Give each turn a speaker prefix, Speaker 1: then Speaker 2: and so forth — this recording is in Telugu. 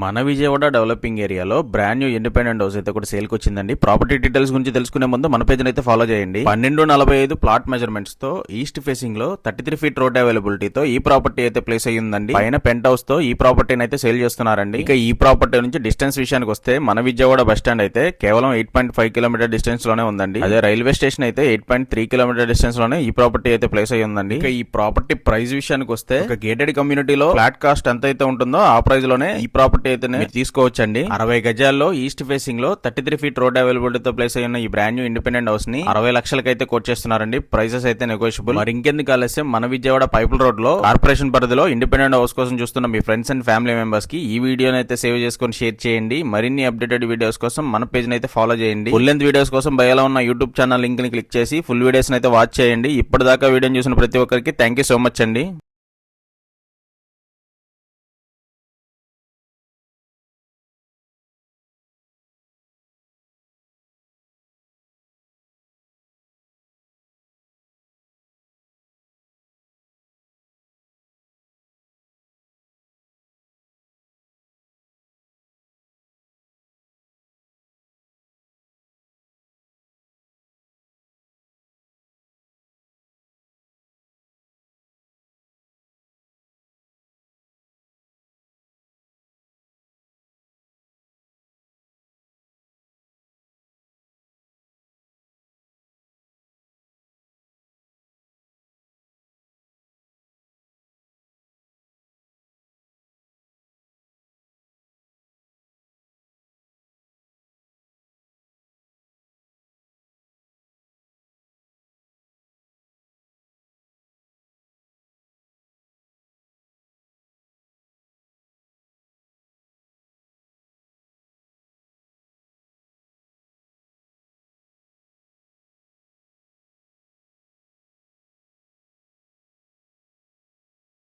Speaker 1: మన విజయవాడ డెవలపింగ్ ఏరియాలో బ్రాండ్ న్యూ ఇండిపెండెంట్ హౌస్ అయితే ఒకటి సేల్కి వచ్చిందండి. ప్రాపర్టీ డీటెయిల్స్ గురించి తెలుసుకునే ముందు మన పేజ్ అయితే ఫాలో చేయండి. పన్నెండు నలభై ఐదు ప్లాట్ మెజర్మెంట్స్తో ఈస్ట్ ఫేసింగ్లో థర్టీ త్రీ ఫీట్ రోడ్ అవైలబిలిటీతో ఈ ప్రాపర్టీ అయితే ప్లేస్ అయ్యిందండి పైన పెంట్ హౌస్తో ఈ ప్రాపర్టీని అయితే సేల్ చేస్తున్నారండి. ఇక ఈ ప్రాపర్టీ నుంచి డిస్టెన్స్ విషయానికి వస్తే మన విజయవాడ బస్ స్టాండ్ అయితే కేవలం ఎయిట్ పాయింట్ ఫైవ్ కిలోమీటర్ డిస్టెన్స్లోనే ఉందండి. అదే రైల్వే స్టేషన్ అయితే ఎయిట్ పాయింట్ త్రీ కిలోమీటర్ డిస్టెన్స్లోనే ఈ ప్రాపర్టీ అయితే ప్లేస్ అయ్యి ఉందండి. ఇక ఈ ప్రాపర్టీ ప్రైస్ విషయానికి వస్తే గేటెడ్ కమ్యూనిటీలో ఫ్లాట్ కాస్ట్ ఎంత అయితే ఉంటుందో ఆ ప్రైస్లోనే ఈ ప్రాపర్టీ అయితే మీరు తీసుకోవచ్చండి. అరవై గజాల్లో ఈస్ట్ ఫేసింగ్లో థర్టీ త్రీ ఫీట్ రోడ్ అవైలబిలిటీతో ప్లేస్ అయ్యి ఉన్న ఈ బ్రాండ్ న్యూ ఇండిపెండెంట్ హౌస్ని అరవై లక్షలకి అయితే కోట్ చేస్తున్నారండి. ప్రైసెస్ అయితే నెగోషియబుల్ మరి ఇంకెందుకు ఆలస్యం? మన విజయవాడ పైపుల్ రోడ్లో కార్పొరేషన్ పరిధిలో ఇండిపెండెంట్ హౌస్ కోసం చూస్తున్న మీ ఫ్రెండ్స్ అండ్ ఫ్యామిలీ మెంబర్స్కి ఈ వీడియోని అయితే సేవ్ చేసుకొని షేర్ చేయండి. మరిన్ని అప్డేటెడ్ వీడియోస్ కోసం మన పేజ్ అయితే ఫాలో చేయండి. ఫుల్ లెంత్ వీడియోస్ కోసం బయలో ఉన్న యూట్యూబ్ ఛానల్ లింక్ని క్లిక్ చేసి ఫుల్ వీడియోస్ అయితే వాచ్ చేయండి. ఇప్పటిదాకా వీడియో చూసిన ప్రతి ఒక్కరికి థ్యాంక్ యూ సో మచ్ అండి.